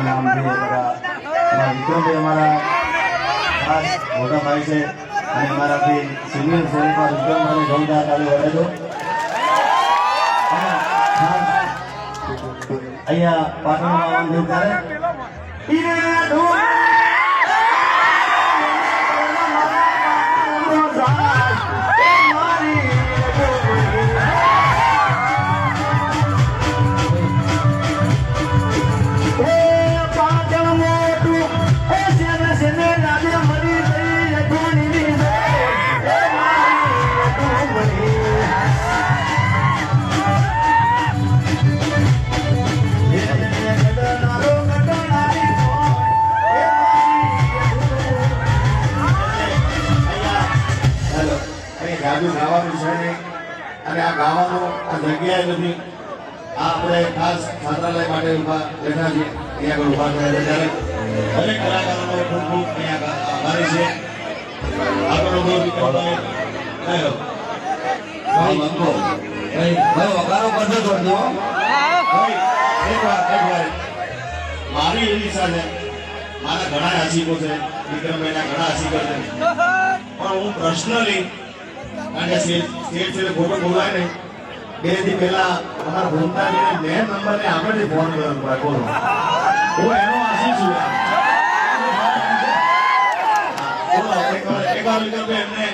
અમારા છે બધા. અમારા વિક્રમભાઈ અમારા ખાસ મોટા ભાઈ છે. અને અમારાથી સિનિયર છે વિક્રમભાઈ વિક્રમભાઈને ચાલુ તાળી વગાડજો અહીંયા પાટણમાં આવવાનું થયું ત્યારે. કંઈ ગાવાનું છે અને આ ગાવાનું આ જગ્યાએ આ આપણે ખાસ છાત્રાલય માટે ઊભા બેઠા છીએ. અહીંયા આગળ ઊભા થયા છે ત્યારે. દરેક કલાકારોનો ખૂબ ખૂબ અહીંયા આભારી છે. આગળ ઊભો વિક્રમભાઈ ભાઈ મારી એવી ઈચ્છા છે. મારા ઘણા આશિકો છે. વિક્રમભાઈના ઘણા આશિકો છે. પણ હું પર્સનલી કારણ છે ફોટો બોલાય ને બેથી પહેલા અમારા ભૂમતાજીને બે નંબરને આપણે ફોન કર્યો રાખો હું એનો આશી છું એમને